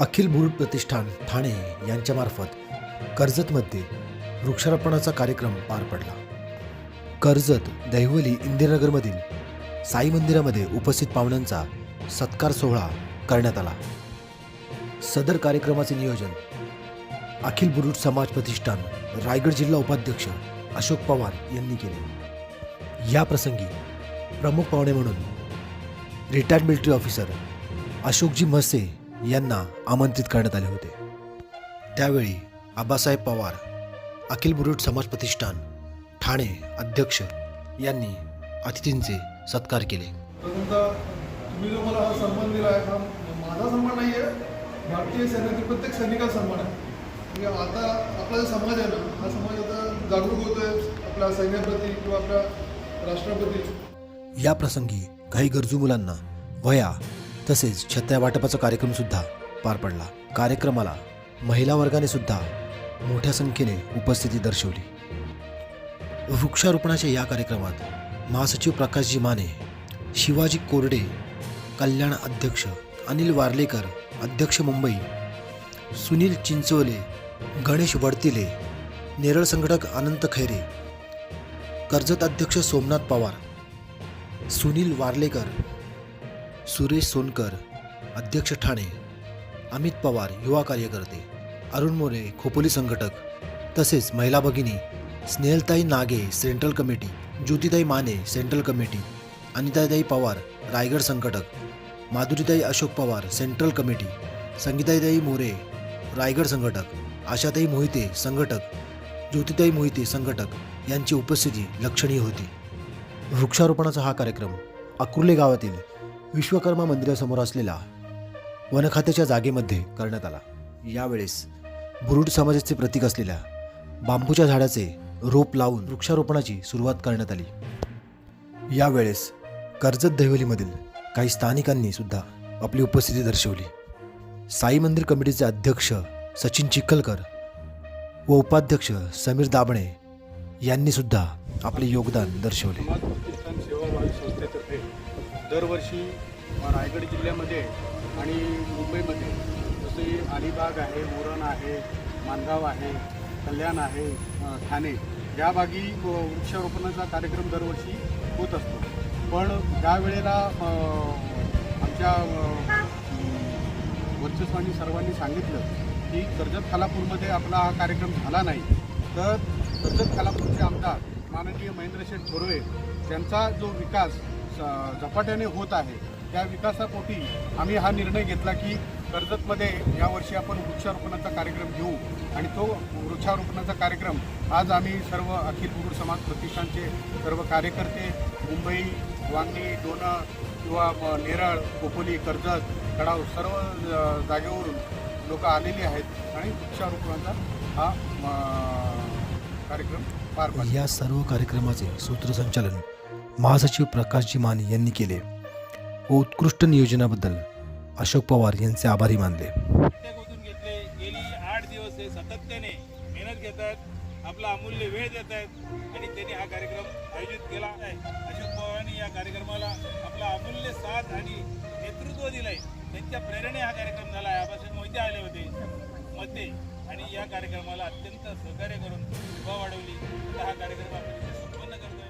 अखिल बुरुड प्रतिष्ठान ठाणे यांच्यामार्फत कर्जतमध्ये वृक्षारोपणाचा कार्यक्रम पार पडला. कर्जत दैवली इंदिरानगरमधील साई मंदिरामध्ये उपस्थित पाहुण्यांचा सत्कार सोहळा करण्यात आला. सदर कार्यक्रमाचे नियोजन अखिल बुरुड समाज प्रतिष्ठान रायगड जिल्हा उपाध्यक्ष अशोक पवार यांनी केले. या प्रसंगी प्रमुख पाहुणे म्हणून retired military officer Ashokji Mhase यांना आमंत्रित करण्यात आले होते. त्यावेळी आबासाहेब पवार अखिल बुरुड समाज प्रतिष्ठान ठाणे अध्यक्ष यांनी अतिथींचे सत्कार केले. तुम्ही जो मला हा सन्मान दिला आहे हा माझा सन्मान नाही आहे भारतीय सैन्यातील प्रत्येक सैनिकाचा सन्मान आहे. म्हणजे आता आपला जो समाज आहे ना हा समाज आता जागरूक होतोय आपल्या सैन्याप्रती किंवा आपल्या राष्ट्राप्रती. या प्रसंगी काही गरजू मुलांना वह्या तसेच छत्र्या वाटपाचा कार्यक्रम सुद्धा पार पडला. कार्यक्रमाला महिला वर्गाने सुद्धा मोठ्या संख्येने उपस्थिती दर्शवली. वृक्षारोपणाच्या या कार्यक्रमात महासचिव प्रकाशजी माने शिवाजी कोरडे कल्याण अध्यक्ष अनिल वारलेकर अध्यक्ष मुंबई सुनील चिंचोले गणेश वडतिले नेरळ संघटक अनंत खैरे कर्जत अध्यक्ष सोमनाथ पवार सुनील वारलेकर सुरेश सोनकर अध्यक्ष ठाणे अमित पवार युवा कार्यकर्ते अरुण मोरे खोपोली संघटक तसेच महिला भगिनी Snehaltai Nage central committee Jyotitai Mane central committee Anitatai Pawar Raigad संघटक माधुरीताई अशोक पवार सेंट्रल कमिटी संगीताईताई मोरे रायगड संघटक आशाताई मोहिते संघटक ज्योतिताई मोहिते संघटक यांची उपस्थिती लक्षणीय होती. वृक्षारोपणाचा हा कार्यक्रम अकुर्ले गावातील विश्वकर्मा मंदिरासमोर असलेल्या वनखात्याच्या जागेमध्ये करण्यात आला. यावेळेस बुरुड समाजाचे प्रतीक असलेल्या बांबूच्या झाडाचे रोप लावून वृक्षारोपणाची सुरुवात करण्यात आली. यावेळेस कर्जत दैवलीमधील काही स्थानिकांनी सुद्धा आपली उपस्थिती दर्शवली. साई मंदिर कमिटीचे अध्यक्ष सचिन चिखलकर व उपाध्यक्ष समीर दाबणे यांनी सुद्धा आपले योगदान दर्शवले. दरवर्षी रायगड जिल्ह्यामध्ये आणि मुंबईमध्ये जसे अलिबाग आहे मुरण आहे मानगाव आहे कल्याण आहे ठाणे या भागी वृक्षारोपणाचा कार्यक्रम दरवर्षी होत असतो. पण त्यावेळेला आमच्या वर्चस्वांनी वर्चस्वानी सर्वांनी सांगितलं की कर्जत खालापूरमध्ये आपला हा कार्यक्रम झाला नाही तर कर्जत खालापूरचे आमदार माननीय महेंद्रशेठ थोरवे त्यांचा जो विकास झपाट्याने होत आहे. त्या विकासापोटी आम्ही हा निर्णय घेतला की कर्जतमध्ये यावर्षी आपण वृक्षारोपणाचा कार्यक्रम घेऊ आणि तो वृक्षारोपणाचा कार्यक्रम आज आम्ही सर्व अखिल गुरु समाज प्रतिष्ठानचे सर्व कार्यकर्ते मुंबई वांगणी डोणं किंवा नेरळ कोपोली कर्जत कडाव सर्व जागेवरून लोक आलेली आहेत आणि वृक्षारोपणाचा हा कार्यक्रम पार पाडला. या सर्व कार्यक्रमाचे सूत्रसंचालन महासचिव प्रकाशजी माने यांनी केले. व उत्कृष्ट नियोजनाबद्दल अशोक पवार यांचे आभारी मानले. गेली आठ दिवस हे सातत्याने मेहनत घेत आहेत आपला अमूल्य वेळ देत आहेत आणि त्यांनी हा कार्यक्रम आयोजित केला आहे. अशोक पवारांनी या कार्यक्रमाला आपला अमूल्य साथ आणि नेतृत्व दिलंय. त्यांच्या प्रेरणे हा कार्यक्रम झाला आहे. आबासाहेब मोहिते आले होते. मते आणि या कार्यक्रमाला अत्यंत सहकार्य करून शोभा वाढवली. तर हा कार्यक्रम आपण करतो